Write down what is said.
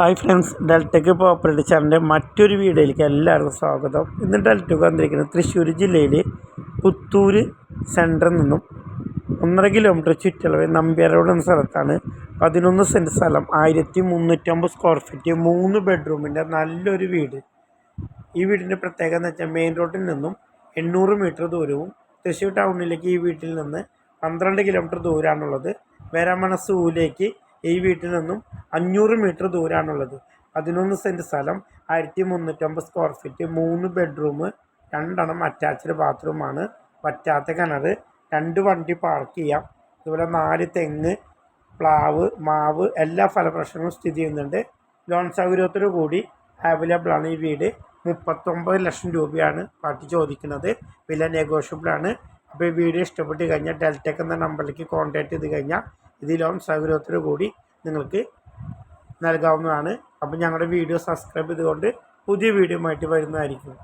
Hi friends ഡെൽറ്റയ്ക്ക് പോപ്പറേറ്റ് ചാനലിന്റെ മറ്റൊരു വീഡിയോയിലേക്ക് എല്ലാവർക്കും സ്വാഗതം. ഇന്ന് ഡെൽറ്റയ്ക്ക് വന്നിരിക്കുന്നത് തൃശ്ശൂർ ജില്ലയിൽ പുത്തൂർ സെന്ററിൽ നിന്നും ഒന്നര കിലോമീറ്റർ ചുറ്റളവ് നമ്പ്യാരോട് എന്ന സ്ഥലത്താണ് പതിനൊന്ന് സെന്റ് സ്ഥലം ആയിരത്തി മുന്നൂറ്റമ്പത് സ്ക്വയർ ഫീറ്റ് മൂന്ന് ബെഡ്റൂമിന്റെ നല്ലൊരു വീട്. ഈ വീടിന്റെ പ്രത്യേകത എന്ന് വെച്ചാൽ മെയിൻ റോഡിൽ നിന്നും എണ്ണൂറ് മീറ്റർ ദൂരവും തൃശ്ശൂർ ടൗണിലേക്ക് ഈ വീട്ടിൽ നിന്ന് പന്ത്രണ്ട് കിലോമീറ്റർ ദൂരമാണുള്ളത് വരാമണ സൂവിലേക്ക് ഈ വീട്ടിൽ നിന്നും അഞ്ഞൂറ് മീറ്റർ ദൂരമാണുള്ളത് പതിനൊന്ന് സെന്റ് സ്ഥലം ആയിരത്തി മുന്നൂറ്റമ്പത് സ്ക്വയർ ഫീറ്റ് മൂന്ന് ബെഡ്റൂം രണ്ടെണ്ണം അറ്റാച്ച്ഡ് ബാത്റൂമാണ് പറ്റാത്ത കിണർ രണ്ട് വണ്ടി പാർക്ക് ചെയ്യാം. അതുപോലെ നാല് തെങ്ങ് പ്ലാവ് മാവ് എല്ലാ ഫലപ്രശ്നങ്ങളും സ്ഥിതി ചെയ്യുന്നുണ്ട്. ലോൺ സൗകര്യത്തോടു കൂടി അവൈലബിൾ ആണ് ഈ വീട്. മുപ്പത്തൊമ്പത് ലക്ഷം രൂപയാണ് പാർട്ടി ചോദിക്കുന്നത്. വില നെഗോഷ്യബിൾ ആണ്. അപ്പോൾ ഈ വീഡിയോ ഇഷ്ടപ്പെട്ട് കഴിഞ്ഞാൽ ഡെൽറ്റെക് എന്ന നമ്പറിലേക്ക് കോൺടാക്ട് ചെയ്ത് കഴിഞ്ഞാൽ ഇത് ലോൺ സൗകര്യത്തോടു കൂടി നിങ്ങൾക്ക് നൽകാവുന്നതാണ്. അപ്പോൾ ഞങ്ങളുടെ വീഡിയോ സബ്സ്ക്രൈബ് ചെയ്തുകൊണ്ട് പുതിയ വീഡിയോ ആയിട്ട് വരുന്നതായിരിക്കും.